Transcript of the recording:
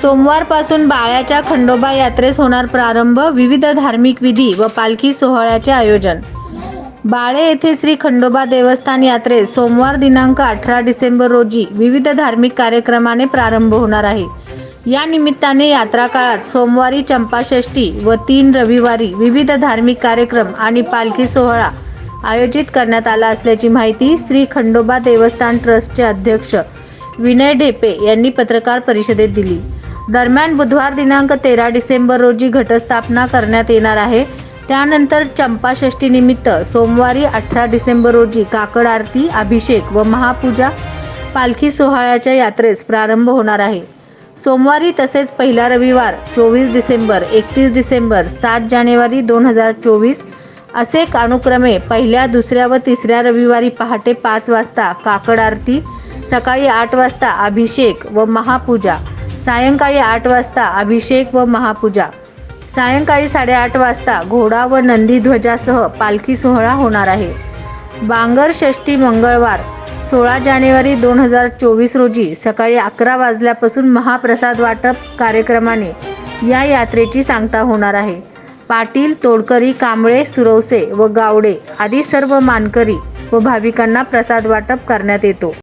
सोमवारपासून बाळ्याच्या खंडोबा यात्रेस होणार प्रारंभ विविध धार्मिक विधी व पालखी सोहळ्याचे आयोजन. बाळे येथे श्री खंडोबा देवस्थान यात्रेस सोमवार दिनांक अठरा डिसेंबर रोजी विविध धार्मिक कार्यक्रमाने प्रारंभ होणार आहे. या निमित्ताने यात्रा काळात सोमवारी चंपाषष्ठी व तीन रविवारी विविध धार्मिक कार्यक्रम आणि पालखी सोहळा आयोजित करण्यात आला असल्याची माहिती श्री खंडोबा देवस्थान ट्रस्टचे अध्यक्ष विनय ढेपे यांनी पत्रकार परिषदेत दिली. दरम्यान बुधवार दिनांक तेरा डिसेंबर रोजी घटस्थापना करण्यात येणार आहे. त्यानंतर चंपाषष्टीनिमित्त सोमवारी अठरा डिसेंबर रोजी काकड आरती अभिषेक व महापूजा पालखी सोहळ्याच्या यात्रेस प्रारंभ होणार आहे. सोमवारी तसेच पहिला रविवार चोवीस डिसेंबर एकतीस डिसेंबर सात जानेवारी दोन हजार चोवीस असे अनुक्रमे पहिल्या दुसऱ्या व तिसऱ्या रविवारी पहाटे पाच वाजता काकड आरती सकाळी आठ वाजता अभिषेक व महापूजा सायंकाळी आठ वाजता अभिषेक व महापूजा. सायंकाळी साडेआठ वाजता घोडा व नंदी ध्वजासह पालखी सोहळा होणार आहे. बांगर षष्ठी मंगळवार सोळा जानेवारी दोन हजार चोवीस रोजी सकाळी अकरा वाजल्यापासून महाप्रसाद वाटप कार्यक्रमाने या यात्रेची सांगता होणार आहे. पाटील तोडकरी कांबळे सुरवसे व गावडे आदी सर्व मानकरी व भाविकांना प्रसाद वाटप करण्यात येतो.